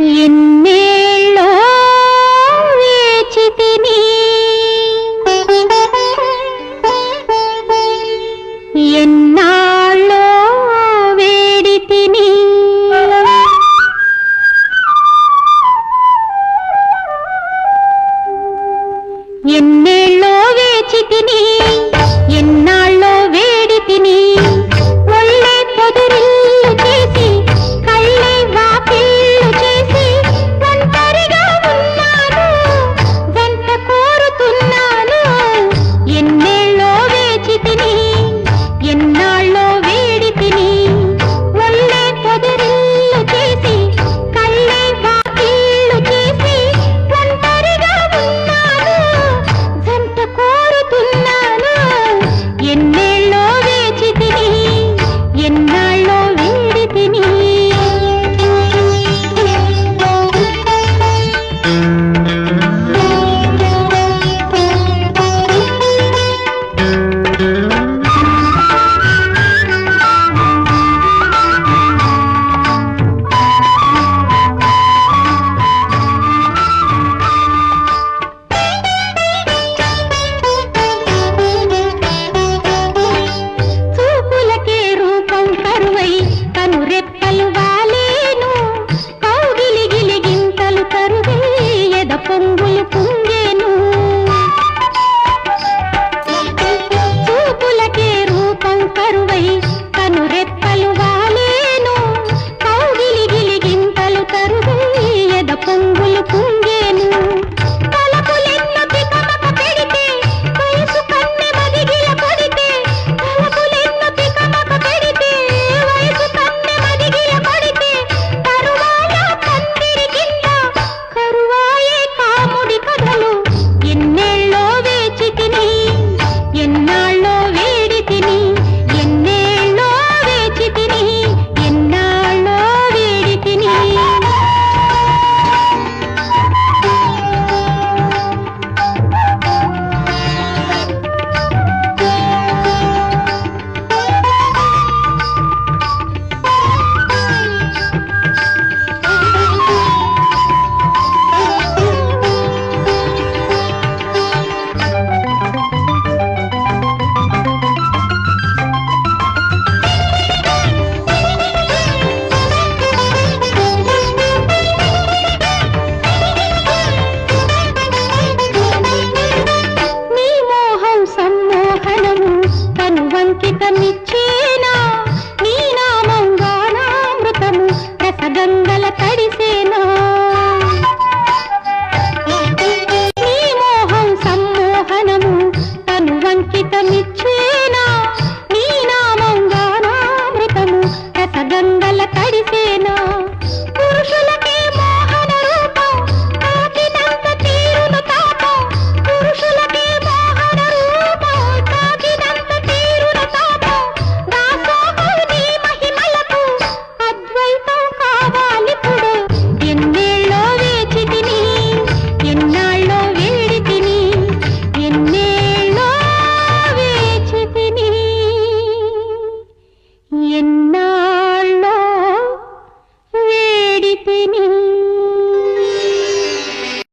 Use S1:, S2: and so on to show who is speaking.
S1: ఎన్నేళ్ళో వేచి తిని ఎన్నాళ్ళో వేడి తిని ఎన్నేళ్ళో ఎన్ని గంగల తడిసేనో? నీ మోహం సమ్మోహనము తను వంకితమిచ్చేనా నీ నామం గానామృతము రసగంగ